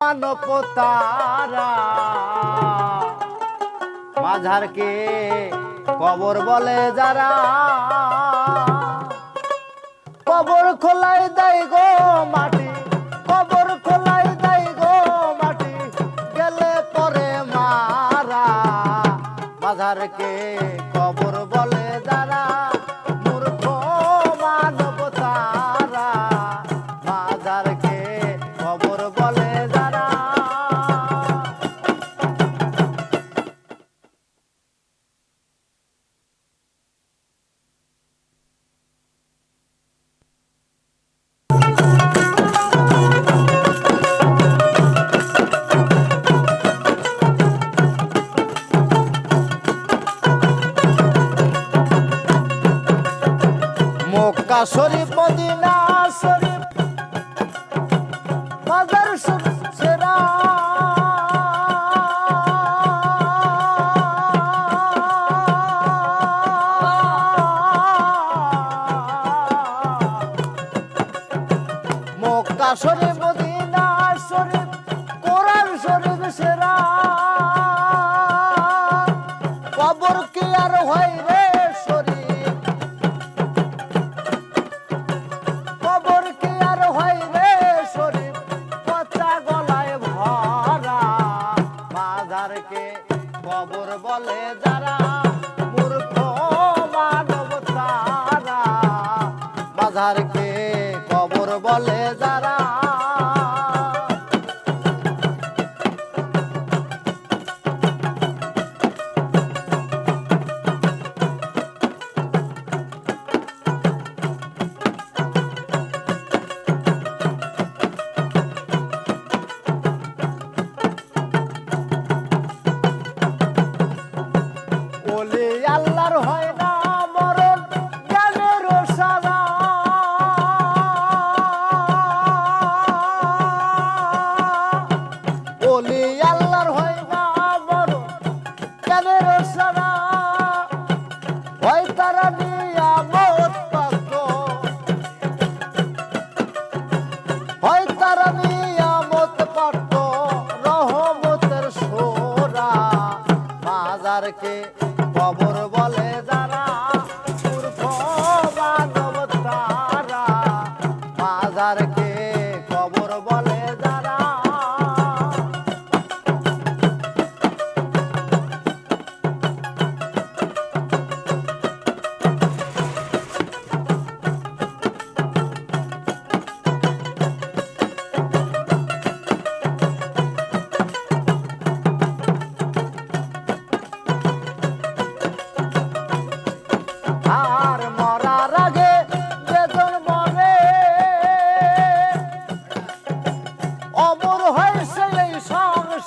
মানবতারা। মাঝারকে কবর বলে যারা। কবর খোলাই দেয় গো মাটি, কবর খোলাই দেয় গো মাটি, গেলে পরে মারা। মাঝারকে শরীফ মদিনা শরীফ। মাদার সেরা। মক্কা শরীফ মদিনা শরীফ। কোরআন শরীফ সেরা। কবর হয় মাজারকে কবর বলে যারা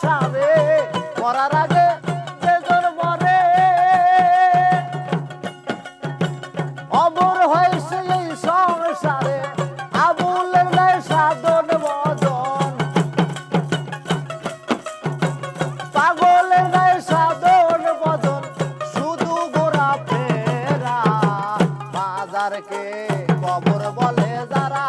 সংসারে মরার আগে বেদন মরে, অমর হয়েছে এই সংসারে নাই সাধন বদন পাগলের নাই সাধন বদন শুধু গোরা ফেরা। মাজারকে কবর বলে যারা